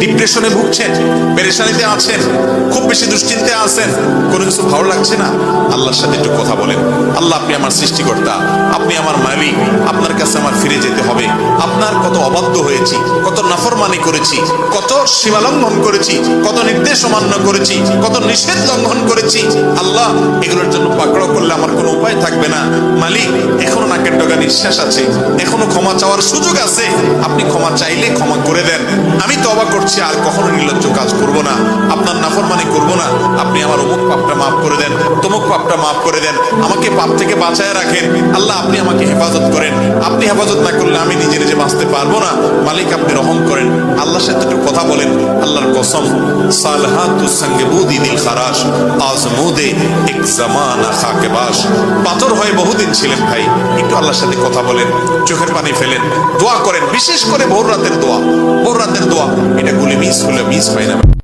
ডিপ্রেশনে ভুগছেন, পেরেশানিতে আছেন, খুব বেশি দুশ্চিন্তে আছেন, কোনো কিছু ভালো লাগছে না? আল্লাহর সাথে একটু কথা বলেন। আল্লাহ আপনি আমার সৃষ্টিকর্তা, আপনি আমার মালিক, আপনার কাছে আমার ফিরে যেতে হবে। আপনার কত অবাধ্য হয়েছি, কত নাফরমানি করেছি, কত সীমা লঙ্ঘন করেছি, কত নির্দেশ অমান্য করেছি, কত নিষেধ লঙ্ঘন করেছি। আল্লাহ, এগুলোর জন্য পাকড়াও করলে আমার কোনো উপায় থাকবে না। মালিক, এখনও নাকের ডগা নিঃশ্বাস আছে, এখনও ক্ষমা চাওয়ার সুযোগ আছে। আপনি ক্ষমা চাইলে ক্ষমা করে দেন। আমি তবা করছি, আর কখনো নির্লজ্জ কাজ করব না। আপনার নাফরমানি করব না। আপনি আমার অমুক পাপটা মাফ করে দেন, তমুক পাপটা মাফ করে দেন। আমাকে পাপ থেকে বাঁচায় রাখেন। আল্লাহ, আপনি আমাকে হেফাজত না করলে আমি নিজে নিজে বাঁচতে পারব না। মালিক আপনি রহম করেন। আল্লাহর সাথে একটু কথা বলেন। আল্লাহর কসম, সালহাতু দিল খারাস এক জামানা খাকে বাস। পাথর হয়ে বহুদিন ছিলেন ভাই, একটু আল্লাহর সাথে কথা বলেন, চোখের পানি ফেলেন, দোয়া করেন, বিশেষ করে ভোর রাতের দোয়া। ভোর রাতের দোয়া, এটা গুলি মিস হলে মিস হয় না।